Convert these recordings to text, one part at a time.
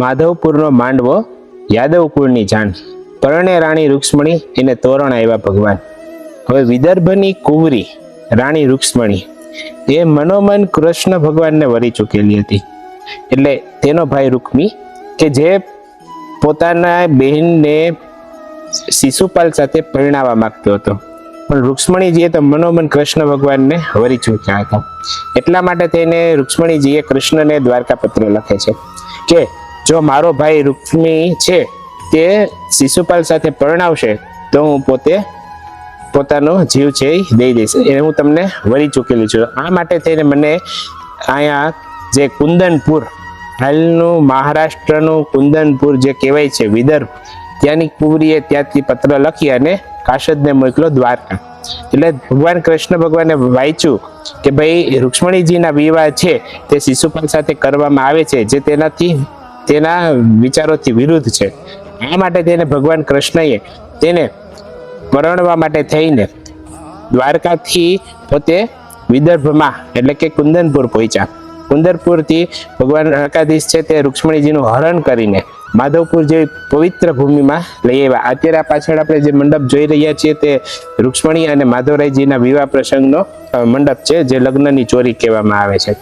માધવપુરનો માંડવો યાદવ કુળની જાણ પરણે રાણી રૂક્ષ્મણી એને તોરણ આવ્યા ભગવાન. હવે વિદર્ભની કુંવરી, રાણી રૂક્ષ્મણી, એ મનોમન કૃષ્ણ ભગવાનને વરી ચૂકેલી હતી. એટલે તેનો ભાઈ રૂક્મી કે જે પોતાના બહેનને શિશુપાલ સાથે પરિણાવવા માંગતો હતો. પણ રૂક્ષ્મણીજીએ તો મનોમન કૃષ્ણ ભગવાનને વરી ચૂક્યા હતા. એટલા માટે તેને રૂક્ષ્મણીજીએ કૃષ્ણને દ્વારકા પત્ર લખે છે કે જો મારો ભાઈ રૂક્ષ્મી છે, તે શિશુપાલ સાથે પરણાવશે, તો હું પોતે પોતાનો જીવ છે દઈ દઈશ. એ હું તમને વળી ચૂકેલી છું. આ માટે થઈને મને અહીંયા જે કુંદનપુર, હાલનું મહારાષ્ટ્રનું કુંદનપુર જે કહેવાય છે, વિદર્ભ, ત્યાંની કુવરીએ ત્યાંથી પત્ર લખી અને કાશદને મોકલો દ્વારકા. એટલે ભગવાન કૃષ્ણ ભગવાને વાંચ્યું કે ભાઈ રૂક્ષ્મણીજીના વિવાહ છે, તે શિશુપાલ સાથે કરવામાં આવે છે, જે તેનાથી તેના વિચારોથી વિરુદ્ધ છે. આ માટે તેને ભગવાન કૃષ્ણએ તેને પરણવા માટે થઈને દ્વારકાથી પોતે વિદર્ભમાં, એટલે કે કુંદનપુર પહોંચ્યા. કુંદનપુરથી ભગવાન દ્વારકાધીશ છે તે રૂક્ષ્મણીજીનું હરણ કરીને માધવપુર જેવી પવિત્ર ભૂમિમાં લઈ આવ્યા. અત્યારે આ પાછળ આપણે જે મંડપ જોઈ રહ્યા છીએ તે રૂક્ષ્મણી અને માધવરાયજીના વિવાહ પ્રસંગનો મંડપ છે, જે લગ્નની ચોરી કહેવામાં આવે છે.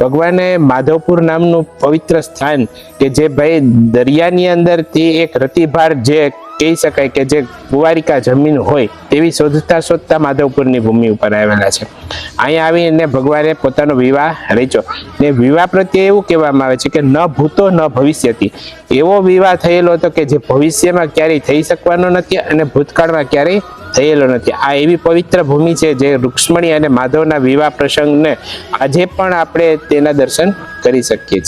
ભગવાને માધવપુર નામનું પવિત્ર સ્થાન કે જે ભાઈ દરિયાની અંદરથી એક રતિભાર જે કહી શકાય કે જે કુવારિકા જમીન હોય તેવી શોધતા શોધતા માધવપુરની ભૂમિ ઉપર આવેલા છે. અહીંયા આવીને ભગવાને પોતાનો વિવાહ રચ્યો. ને વિવાહ પ્રત્યે એવું કહેવામાં આવે છે કે ન ભૂતો ન ભવિષ્યથી એવો વિવાહ થયેલો હતો કે જે ભવિષ્યમાં ક્યારેય થઈ શકવાનો નથી અને ભૂતકાળમાં ક્યારેય થયેલો નથી. આ એવી પવિત્ર ભૂમિ છે જે રૂક્ષ્મણી અને માધવના વિવાહ પ્રસંગને આજે પણ આપણે તેના દર્શન કરી શકીએ છીએ.